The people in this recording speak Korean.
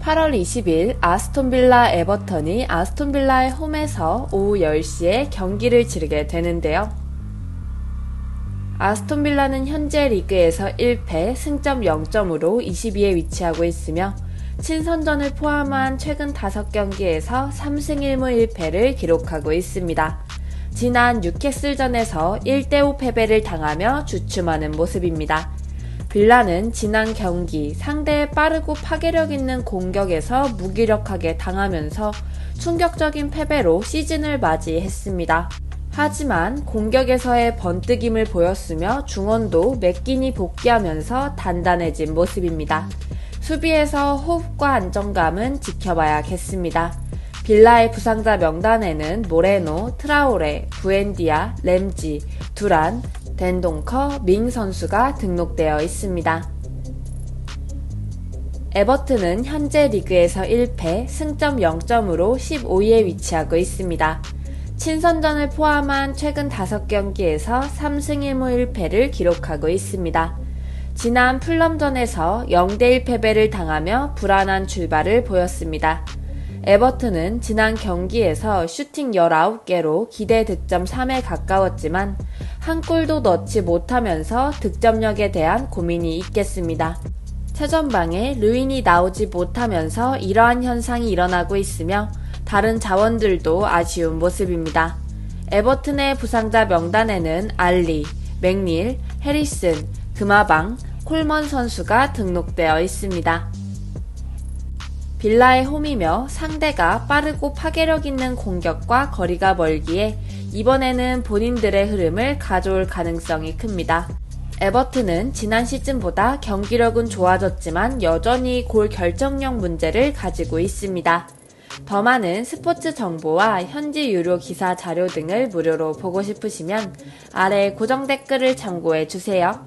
(8월 20일) 아스톤빌라 에버턴이 아스톤빌라의 홈에서 오후 10시에 경기를 치르게 되는데요. 아스톤빌라는 현재 리그에서 1패, 승점 0점으로 22에 위치하고 있으며 친선전을 포함한 최근 5경기에서 3승 1무 1패를 기록하고 있습니다. 지난 뉴캐슬전에서 1대5 패배를 당하며 주춤하는 모습입니다. 빌라는 지난 경기 상대의 빠르고 파괴력 있는 공격에서 무기력하게 당하면서 충격적인 패배로 시즌을 맞이했습니다. 하지만 공격에서의 번뜩임을 보였으며 중원도 맥기니 복귀하면서 단단해진 모습입니다. 수비에서 호흡과 안정감은 지켜봐야겠습니다. 빌라의 부상자 명단에는 모레노, 트라오레, 부엔디아, 램지, 두란, 덴동커, 밍 선수가 등록되어 있습니다. 에버튼은 현재 리그에서 1패, 승점 0점으로 15위에 위치하고 있습니다. 친선전을 포함한 최근 5경기에서 3승 1무 1패를 기록하고 있습니다. 지난 풀럼전에서 0대1 패배를 당하며 불안한 출발을 보였습니다. 에버튼은 지난 경기에서 슈팅 19개로 기대 득점 3에 가까웠지만 한 골도 넣지 못하면서 득점력에 대한 고민이 있겠습니다. 최전방에 루인이 나오지 못하면서 이러한 현상이 일어나고 있으며 다른 자원들도 아쉬운 모습입니다. 에버튼의 부상자 명단에는 알리, 맥닐, 해리슨, 금화방, 콜먼 선수가 등록되어 있습니다. 빌라의 홈이며 상대가 빠르고 파괴력 있는 공격과 거리가 멀기에 이번에는 본인들의 흐름을 가져올 가능성이 큽니다. 에버튼은 지난 시즌보다 경기력은 좋아졌지만 여전히 골 결정력 문제를 가지고 있습니다. 더 많은 스포츠 정보와 현지 유료 기사 자료 등을 무료로 보고 싶으시면 아래 고정 댓글을 참고해 주세요.